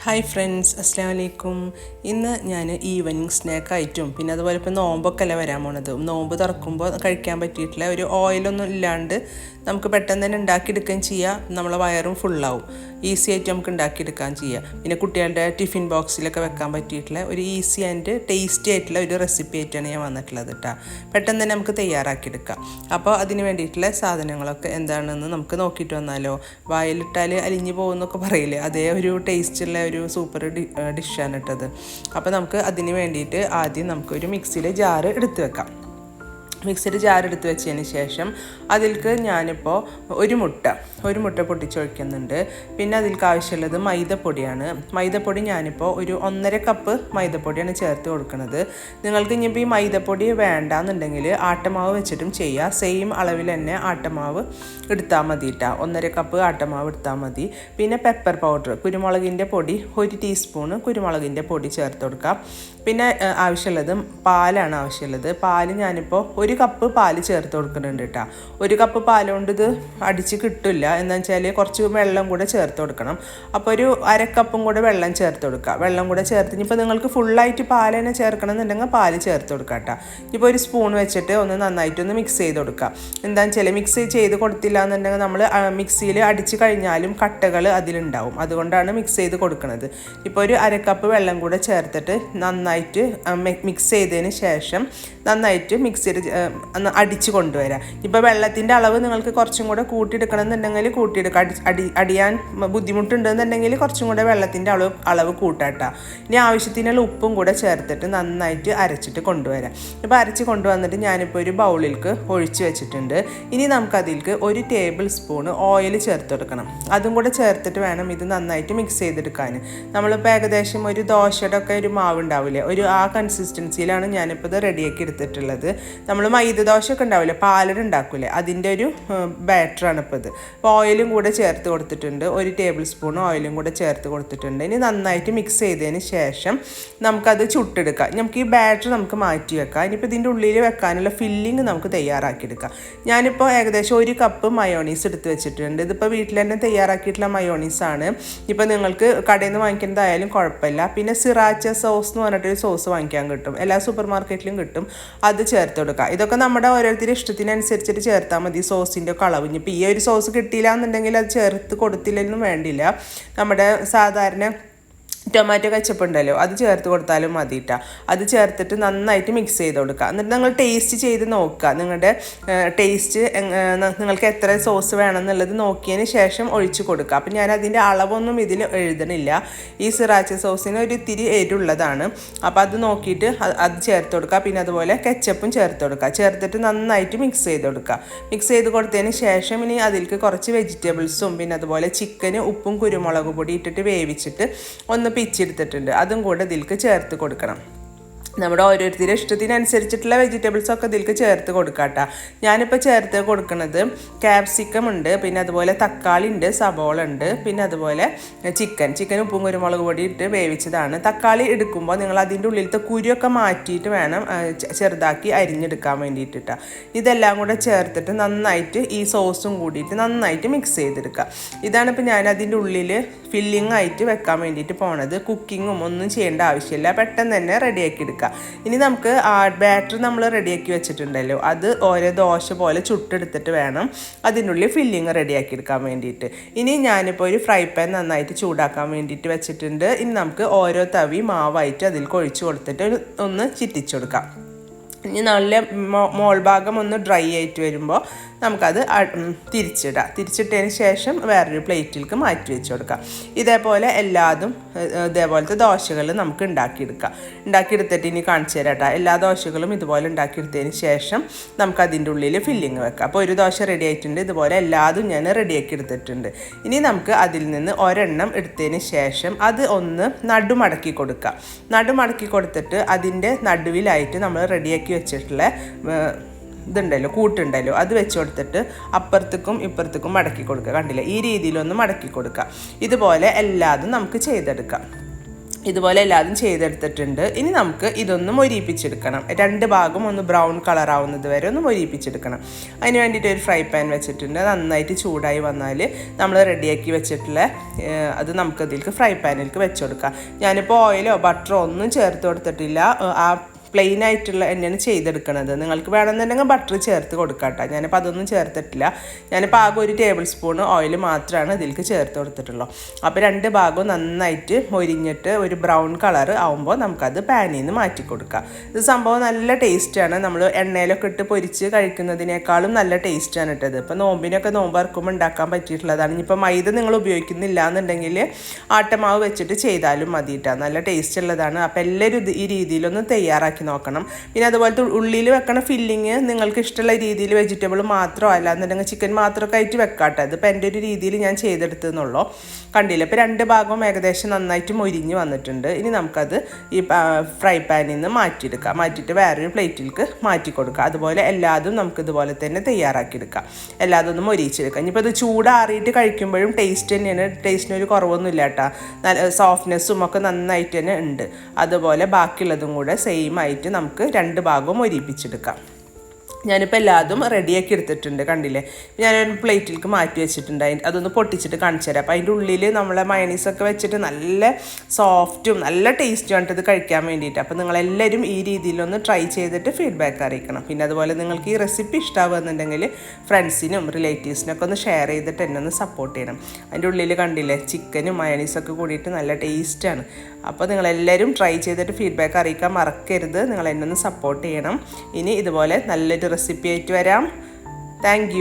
Hi friends അസ്സാം വലൈക്കും ഇന്ന് ഞാൻ ഈവനിങ് സ്നാക്ക് ആയിട്ടും പിന്നെ അതുപോലെ ഇപ്പോൾ നോമ്പൊക്കെ അല്ലേ വരാൻ പോണത്. നോമ്പ് തുറക്കുമ്പോൾ കഴിക്കാൻ പറ്റിയിട്ടില്ല ഒരു ഓയിലൊന്നും ഇല്ലാണ്ട് നമുക്ക് പെട്ടെന്ന് തന്നെ ഉണ്ടാക്കിയെടുക്കുകയും ചെയ്യാം. നമ്മളെ വയറും ഫുള്ളാവും ഈസി ആയിട്ട് നമുക്ക് ഉണ്ടാക്കിയെടുക്കാൻ ചെയ്യാം. പിന്നെ കുട്ടികളുടെ ടിഫിൻ ബോക്സിലൊക്കെ വെക്കാൻ പറ്റിയിട്ടുള്ള ഒരു ഈസി ആൻഡ് ടേസ്റ്റി ആയിട്ടുള്ള ഒരു റെസിപ്പി ആയിട്ടാണ് ഞാൻ വന്നിട്ടുള്ളത് കേട്ടോ പെട്ടെന്ന് തന്നെ നമുക്ക് തയ്യാറാക്കിയെടുക്കാം. അപ്പോൾ അതിന് വേണ്ടിയിട്ടുള്ള സാധനങ്ങളൊക്കെ എന്താണെന്ന് നമുക്ക് നോക്കിയിട്ട് വന്നാലോ. വായിലിട്ടാൽ അലിഞ്ഞു പോകുമെന്നൊക്കെ പറയില്ലേ? അതേ ഒരു ടേസ്റ്റുള്ള ഒരു സൂപ്പർ ഡിഷാണ് ഇട്ടത് അപ്പോൾ നമുക്ക് അതിന് വേണ്ടിയിട്ട് ആദ്യം നമുക്കൊരു മിക്സിയിലെ ജാറ് എടുത്ത് വെക്കാം. മിക്സിയുടെ ജാർ എടുത്ത് വെച്ചതിന് ശേഷം അതിൽക്ക് ഞാനിപ്പോൾ ഒരു മുട്ട ഒരു മുട്ട പൊട്ടിച്ചൊഴിക്കുന്നുണ്ട് പിന്നെ അതിൽക്ക് ആവശ്യമുള്ളത് മൈദപ്പൊടിയാണ്. മൈദപ്പൊടി ഞാനിപ്പോൾ ഒരു ഒന്നര കപ്പ് മൈദപ്പൊടിയാണ് ചേർത്ത് കൊടുക്കുന്നത്. നിങ്ങൾക്ക് ഇനിയിപ്പോൾ ഈ മൈദപ്പൊടി വേണ്ടാന്നുണ്ടെങ്കിൽ ആട്ടമാവ് വെച്ചിട്ടും ചെയ്യുക സെയിം അളവിൽ തന്നെ ആട്ടമാവ് എടുത്താൽ മതി കേട്ടോ ഒന്നര കപ്പ് ആട്ടമാവ് എടുത്താൽ മതി. പിന്നെ പെപ്പർ പൗഡർ കുരുമുളകിന്റെ പൊടി ഒരു ടീസ്പൂണ് കുരുമുളകിന്റെ പൊടി ചേർത്ത് കൊടുക്കാം. പിന്നെ ആവശ്യമുള്ളത് പാലാണ് ആവശ്യമുള്ളത്. പാൽ ഞാനിപ്പോൾ ഒരു കപ്പ് പാൽ ചേർത്ത് കൊടുക്കുന്നുണ്ട് കേട്ടോ. ഒരു കപ്പ് പാൽ കൊണ്ട് ഇത് അടിച്ച് കിട്ടില്ല. എന്താ വെച്ചാൽ കുറച്ച് വെള്ളം കൂടെ ചേർത്ത് കൊടുക്കണം. അപ്പോൾ ഒരു അരക്കപ്പും കൂടെ വെള്ളം ചേർത്ത് കൊടുക്കുക. വെള്ളം കൂടെ ചേർത്ത് ഇനിയിപ്പോൾ നിങ്ങൾക്ക് ഫുള്ളായിട്ട് പാൽ തന്നെ ചേർക്കണം എന്നുണ്ടെങ്കിൽ പാൽ ചേർത്ത് കൊടുക്കുക കേട്ടോ. ഇപ്പോൾ ഒരു സ്പൂൺ വെച്ചിട്ട് ഒന്ന് നന്നായിട്ടൊന്ന് മിക്സ് ചെയ്ത് കൊടുക്കുക. എന്താണെന്ന് വെച്ചാൽ മിക്സ് ചെയ്ത് കൊടുത്തില്ല എന്നുണ്ടെങ്കിൽ നമ്മൾ മിക്സിയിൽ അടിച്ച് കഴിഞ്ഞാലും കട്ടകൾ അതിലുണ്ടാവും. അതുകൊണ്ടാണ് മിക്സ് ചെയ്ത് കൊടുക്കുന്നത് ഇപ്പോൾ ഒരു അരക്കപ്പ് വെള്ളം കൂടെ ചേർത്തിട്ട് നന്നായിട്ട് മിക്സ് ചെയ്തതിന് ശേഷം നന്നായിട്ട് മിക്സിയിൽ ഒന്ന് അടിച്ച് കൊണ്ടുവരാം. ഇപ്പോൾ വെള്ളത്തിന്റെ അളവ് നിങ്ങൾക്ക് കുറച്ചും കൂടെ കൂട്ടിയെടുക്കണം എന്നുണ്ടെങ്കിൽ കൂട്ടിയെടുക്കുക അടി അടി അടിയാൻ ബുദ്ധിമുട്ടുണ്ടെന്നുണ്ടെങ്കിൽ കുറച്ചും കൂടെ വെള്ളത്തിന്റെ അളവ് അളവ് കൂട്ടാട്ടോ. ഇനി ആവശ്യത്തിനുള്ള ഉപ്പും കൂടെ ചേർത്തിട്ട് നന്നായിട്ട് അരച്ചിട്ട് കൊണ്ടുവരാം. ഇപ്പോൾ അരച്ച് കൊണ്ടുവന്നിട്ട് ഞാനിപ്പോൾ ഒരു ബൗളിലേക്ക് ഒഴിച്ച് വെച്ചിട്ടുണ്ട്. ഇനി നമുക്കതിലേക്ക് ഒരു ടേബിൾ സ്പൂൺ ഓയിൽ ചേർത്ത് കൊടുക്കണം. അതും കൂടെ ചേർത്തിട്ട് വേണം ഇത് നന്നായിട്ട് മിക്സ് ചെയ്തെടുക്കാൻ. നമ്മളിപ്പോൾ ഏകദേശം ഒരു ദോശയുടെ ഒക്കെ ഒരു മാവ് ഉണ്ടാവില്ലേ ഒരു ആ കൺസിസ്റ്റൻസിയിലാണ് ഞാനിപ്പോൾ ഇത് റെഡിയാക്കി എടുത്തിട്ടുള്ളത്. നമ്മൾ മൈദ ദോശ ഒക്കെ ഉണ്ടാവില്ലേ? പാലട ഉണ്ടാക്കൂലേ? അതിന്റെ ഒരു ബാറ്ററാണ് ഇപ്പോൾ ഇത്. അപ്പോൾ ഓയിലും കൂടെ ചേർത്ത് കൊടുത്തിട്ടുണ്ട്. ഒരു ടേബിൾ സ്പൂൺ ഓയിലും കൂടെ ചേർത്ത് കൊടുത്തിട്ടുണ്ട്. ഇനി നന്നായിട്ട് മിക്സ് ചെയ്തതിന് ശേഷം നമുക്കത് ചുട്ടെടുക്കാം. നമുക്ക് ഈ ബാറ്റർ നമുക്ക് മാറ്റി വെക്കാം. ഇനിയിപ്പോൾ ഇതിന്റെ ഉള്ളിൽ വെക്കാനുള്ള ഫില്ലിങ് നമുക്ക് തയ്യാറാക്കിയെടുക്കാം. ഞാനിപ്പോൾ ഏകദേശം ഒരു കപ്പ് മയോണീസ് എടുത്ത് വെച്ചിട്ടുണ്ട്. ഇതിപ്പോൾ വീട്ടിൽ തന്നെ തയ്യാറാക്കിയിട്ടുള്ള മയോണീസാണ് ഇപ്പോൾ നിങ്ങൾക്ക് കടയിൽ നിന്ന് വാങ്ങിക്കേണ്ടതായാലും കുഴപ്പമില്ല. പിന്നെ സിറാച്ച സോസ് എന്ന് പറഞ്ഞിട്ടൊരു സോസ് വാങ്ങിക്കാൻ കിട്ടും. എല്ലാ സൂപ്പർ മാർക്കറ്റിലും കിട്ടും. അത് ചേർത്ത് കൊടുക്കുക ഇതൊക്കെ നമ്മുടെ ഓരോരുത്തരുടെ ഇഷ്ടത്തിനനുസരിച്ചിട്ട് ചേർത്താൽ മതി. സോസിന്റെ കളവ്. ഇനിയിപ്പോൾ ഈ ഒരു സോസ് കിട്ടിയില്ല എന്നുണ്ടെങ്കിൽ അത് ചേർത്ത് കൊടുത്തില്ലെന്നും വേണ്ടില്ല. നമ്മുടെ സാധാരണ ടൊമാറ്റോ കച്ചപ്പ് ഉണ്ടല്ലോ അത് ചേർത്ത് കൊടുത്താലും മതി കേട്ടോ അത് ചേർത്തിട്ട് നന്നായിട്ട് മിക്സ് ചെയ്ത് കൊടുക്കുക എന്നിട്ട് നിങ്ങൾ ടേസ്റ്റ് ചെയ്ത് നോക്കുക നിങ്ങളുടെ ടേസ്റ്റ് നിങ്ങൾക്ക് എത്ര സോസ് വേണം എന്നുള്ളത് നോക്കിയതിന് ശേഷം ഒഴിച്ച് കൊടുക്കുക അപ്പം ഞാൻ അതിന്റെ അളവൊന്നും ഇതിൽ എഴുതണില്ല. ഈ സിറാച്ച സോസിന് ഒരു ഇത്തിരി എരുള്ളതാണ് അപ്പോൾ അത് നോക്കിയിട്ട് അത് ചേർത്ത് കൊടുക്കുക പിന്നെ അതുപോലെ കെച്ചപ്പും ചേർത്ത് കൊടുക്കുക ചേർത്തിട്ട് നന്നായിട്ട് മിക്സ് ചെയ്ത് കൊടുക്കുക മിക്സ് ചെയ്ത് കൊടുത്തതിന് ശേഷം ഇനി അതിലേക്ക് കുറച്ച് വെജിറ്റബിൾസും പിന്നെ അതുപോലെ ചിക്കന് ഉപ്പും കുരുമുളക് പൊടി ഇട്ടിട്ട് വേവിച്ചിട്ട് ഒന്ന് പിച്ചെടുത്തിട്ടുണ്ട്. അതും കൂടെ ഇതിൽക്ക് ചേർത്ത് കൊടുക്കണം. നമ്മുടെ ഓരോരുത്തരുടെ ഇഷ്ടത്തിനനുസരിച്ചിട്ടുള്ള വെജിറ്റബിൾസ് ഒക്കെ ഇതിലേക്ക് ചേർത്ത് കൊടുക്കാട്ടോ. ഞാനിപ്പോൾ ചേർത്ത് കൊടുക്കുന്നത് ക്യാപ്സിക്കം ഉണ്ട് പിന്നെ അതുപോലെ തക്കാളി ഉണ്ട് സബോള ഉണ്ട് പിന്നെ അതുപോലെ ചിക്കൻ ചിക്കൻ ഉപ്പും കുരുമുളക് പൊടി ഇട്ട് വേവിച്ചതാണ്. തക്കാളി എടുക്കുമ്പോൾ നിങ്ങൾ അതിന്റെ ഉള്ളിലത്തെ കുരുവൊക്കെ മാറ്റിയിട്ട് വേണം ചെറുതാക്കി അരിഞ്ഞെടുക്കാൻ വേണ്ടിയിട്ടിട്ടാ. ഇതെല്ലാം കൂടെ ചേർത്തിട്ട് നന്നായിട്ട് ഈ സോസും കൂടിയിട്ട് നന്നായിട്ട് മിക്സ് ചെയ്തെടുക്കുക ഇതാണ് ഇപ്പോൾ ഞാൻ അതിന്റെ ഉള്ളിൽ ഫില്ലിംഗ് ആയിട്ട് വെക്കാൻ വേണ്ടിയിട്ട് പോണത്. കുക്കിങ്ങും ഒന്നും ചെയ്യേണ്ട ആവശ്യമില്ല. പെട്ടെന്ന് തന്നെ റെഡിയാക്കി എടുക്കുക ഇനി നമുക്ക് ബാറ്റർ നമ്മൾ റെഡിയാക്കി വെച്ചിട്ടുണ്ടല്ലോ. അത് ഓരോ ദോശ പോലെ ചുട്ടെടുത്തിട്ട് വേണം അതിനുള്ളിൽ ഫില്ലിങ് റെഡിയാക്കി എടുക്കാൻ വേണ്ടിയിട്ട്. ഇനി ഞാനിപ്പോൾ ഒരു ഫ്രൈ പാൻ നന്നായിട്ട് ചൂടാക്കാൻ വേണ്ടിയിട്ട് വെച്ചിട്ടുണ്ട്. ഇനി നമുക്ക് ഓരോ തവി മാവായിട്ട് അതിൽ കൊഴിച്ചു കൊടുത്തിട്ട് ഒന്ന് ചിറ്റിച്ചു കൊടുക്കാം. ഇനി നല്ല മോൾ ഭാഗം ഒന്ന് ഡ്രൈ ആയിട്ട് വരുമ്പോൾ നമുക്കത് തിരിച്ചിടാം. തിരിച്ചിട്ടതിന് ശേഷം വേറൊരു പ്ലേറ്റിലേക്ക് മാറ്റി വെച്ച് കൊടുക്കാം. ഇതേപോലെ എല്ലാതും ഇതേപോലത്തെ ദോശകൾ നമുക്ക് ഉണ്ടാക്കിയെടുക്കാം. ഉണ്ടാക്കിയെടുത്തിട്ട് ഇനി കാണിച്ചു തരാം എല്ലാ ദോശകളും ഇതുപോലെ ഉണ്ടാക്കിയെടുത്തതിന് ശേഷം നമുക്ക് അതിന്റെ ഉള്ളിൽ ഫില്ലിങ് വെക്കാം. അപ്പോൾ ഒരു ദോശ റെഡി ആയിട്ടുണ്ട്. ഇതുപോലെ എല്ലാതും ഞാൻ റെഡിയാക്കി എടുത്തിട്ടുണ്ട്. ഇനി നമുക്ക് അതിൽ നിന്ന് ഒരെണ്ണം എടുത്തതിന് ശേഷം അത് ഒന്ന് നടുമടക്കി കൊടുക്കാം. നടുമടക്കി കൊടുത്തിട്ട് അതിന്റെ നടുവിലായിട്ട് നമ്മൾ റെഡിയാക്കി വെച്ചിട്ടുള്ള ഇതുണ്ടല്ലോ കൂട്ടുണ്ടല്ലോ അത് വെച്ച് കൊടുത്തിട്ട് അപ്പുറത്തേക്കും ഇപ്പുറത്തേക്കും മടക്കി കൊടുക്കുക. കണ്ടില്ലേ? ഈ രീതിയിലൊന്ന് മടക്കി കൊടുക്കുക. ഇതുപോലെ എല്ലാതും നമുക്ക് ചെയ്തെടുക്കാം. ഇതുപോലെ എല്ലാതും ചെയ്തെടുത്തിട്ടുണ്ട്. ഇനി നമുക്ക് ഇതൊന്ന് മൊരിയിപ്പിച്ചെടുക്കണം. രണ്ട് ഭാഗം ഒന്ന് ബ്രൗൺ കളർ ആവുന്നത് വരെ ഒന്ന് മൊരിയിപ്പിച്ചെടുക്കണം. അതിന് വേണ്ടിയിട്ട് ഒരു ഫ്രൈ പാൻ വെച്ചിട്ടുണ്ട്. നന്നായിട്ട് ചൂടായി വന്നാൽ നമ്മൾ റെഡിയാക്കി വെച്ചിട്ടുള്ള അത് നമുക്ക് ഇതിലേക്ക് ഫ്രൈ പാനിലേക്ക് വെച്ച് കൊടുക്കാം. ഞാനിപ്പോൾ ഓയിലോ ബട്ടറോ ഒന്നും ചേർത്ത് കൊടുത്തിട്ടില്ല. ആ പ്ലെയിൻ ആയിട്ടുള്ള തന്നെയാണ് ചെയ്തെടുക്കുന്നത് നിങ്ങൾക്ക് വേണമെന്നുണ്ടെങ്കിൽ ബട്ടർ ചേർത്ത് കൊടുക്കാം കേട്ടോ ഞാനിപ്പോൾ അതൊന്നും ചേർത്തിട്ടില്ല. ഞാനിപ്പോൾ ആകെ ഒരു ടേബിൾ സ്പൂൺ ഓയിൽ മാത്രമാണ് ഇതിലേക്ക് ചേർത്ത് കൊടുത്തിട്ടുള്ളൂ. അപ്പോൾ രണ്ട് ഭാഗവും നന്നായിട്ട് മൊരിഞ്ഞിട്ട് ഒരു ബ്രൗൺ കളർ ആവുമ്പോൾ നമുക്കത് പാനിൽ നിന്ന് മാറ്റി കൊടുക്കാം. ഇത് സംഭവം നല്ല ടേസ്റ്റാണ് നമ്മൾ എണ്ണയിലൊക്കെ ഇട്ട് പൊരിച്ച് കഴിക്കുന്നതിനേക്കാളും നല്ല ടേസ്റ്റാണ് ഇട്ടത് ഇപ്പോൾ നോമ്പിനൊക്കെ നോമ്പ് ഇറക്കുമ്പോൾ ഉണ്ടാക്കാൻ പറ്റിയിട്ടുള്ളതാണ്. ഇനിയിപ്പോൾ മൈദ നിങ്ങൾ ഉപയോഗിക്കുന്നില്ല എന്നുണ്ടെങ്കിൽ ആട്ടമാവ് വെച്ചിട്ട് ചെയ്താലും മതിയിട്ടാണ് നല്ല ടേസ്റ്റ് ഉള്ളതാണ്. അപ്പോൾ എല്ലാവരും ഈ രീതിയിലൊന്ന് തയ്യാറാക്കി നോക്കണം. പിന്നെ അതുപോലത്തെ ഉള്ളിൽ വെക്കണ ഫില്ലിങ് നിങ്ങൾക്ക് ഇഷ്ടമുള്ള രീതിയിൽ വെജിറ്റബിൾ മാത്രമോ അല്ലാന്നുണ്ടെങ്കിൽ ചിക്കൻ മാത്രമൊക്കെ ആയിട്ട് വെക്കാട്ടെ. അതിപ്പോൾ എന്റെ ഒരു രീതിയിൽ ഞാൻ ചെയ്തെടുത്തെന്നുള്ളൂ കണ്ടില്ല? ഇപ്പോൾ രണ്ട് ഭാഗവും ഏകദേശം നന്നായിട്ട് മൊരിഞ്ഞ് വന്നിട്ടുണ്ട്. ഇനി നമുക്കത് ഈ ഫ്രൈ പാനിൽ നിന്ന് മാറ്റിയെടുക്കാം. മാറ്റിയിട്ട് വേറൊരു പ്ലേറ്റിലേക്ക് മാറ്റി കൊടുക്കുക അതുപോലെ എല്ലാതും നമുക്ക് ഇതുപോലെ തന്നെ തയ്യാറാക്കിയെടുക്കാം എല്ലാതും ഒന്ന് മൊരിയിച്ചെടുക്കാം ഇനിയിപ്പോൾ ഇത് ചൂടാറിയിട്ട് കഴിക്കുമ്പോഴും ടേസ്റ്റ് തന്നെയാണ്. ടേസ്റ്റിന് ഒരു കുറവൊന്നും ഇല്ല കേട്ടോ. സോഫ്റ്റ്നെസ്സും ഒക്കെ നന്നായിട്ട് തന്നെ ഉണ്ട്. അതുപോലെ ബാക്കിയുള്ളതും കൂടെ സെയിം ആയിട്ട് നമുക്ക് രണ്ട് ഭാഗവും മൊരിപ്പിച്ചെടുക്കാം ഞാനിപ്പോൾ എല്ലാതും റെഡിയാക്കി എടുത്തിട്ടുണ്ട് കണ്ടില്ലേ? ഞാൻ പ്ലേറ്റിലേക്ക് മാറ്റി വെച്ചിട്ടുണ്ട്. അതിന് അതൊന്ന് പൊട്ടിച്ചിട്ട് കാണിച്ചു തരാം. അപ്പോൾ അതിന്റെ ഉള്ളിൽ നമ്മളെ മയണീസൊക്കെ വെച്ചിട്ട് നല്ല സോഫ്റ്റും നല്ല ടേസ്റ്റും ഇത് കഴിക്കാൻ വേണ്ടിയിട്ട്. അപ്പോൾ നിങ്ങളെല്ലാവരും ഈ രീതിയിലൊന്ന് ട്രൈ ചെയ്തിട്ട് ഫീഡ്ബാക്ക് അറിയിക്കണം. പിന്നെ അതുപോലെ നിങ്ങൾക്ക് ഈ റെസിപ്പി ഇഷ്ടമാകുന്നുണ്ടെങ്കിൽ ഫ്രണ്ട്സിനും റിലേറ്റീവ്സിനൊക്കെ ഒന്ന് ഷെയർ ചെയ്തിട്ട് എന്നെ ഒന്ന് സപ്പോർട്ട് ചെയ്യണം. അതിന്റെ ഉള്ളിൽ കണ്ടില്ലേ ചിക്കനും മയണീസൊക്കെ കൂടിയിട്ട് നല്ല ടേസ്റ്റാണ് അപ്പോൾ നിങ്ങളെല്ലാവരും ട്രൈ ചെയ്തിട്ട് ഫീഡ്ബാക്ക് അറിയിക്കാൻ മറക്കരുത്. നിങ്ങൾ എന്നെ ഒന്ന് സപ്പോർട്ട് ചെയ്യണം. ഇനി ഇതുപോലെ നല്ലൊരു റെസിപ്പി ആയിട്ട് വരാം. താങ്ക്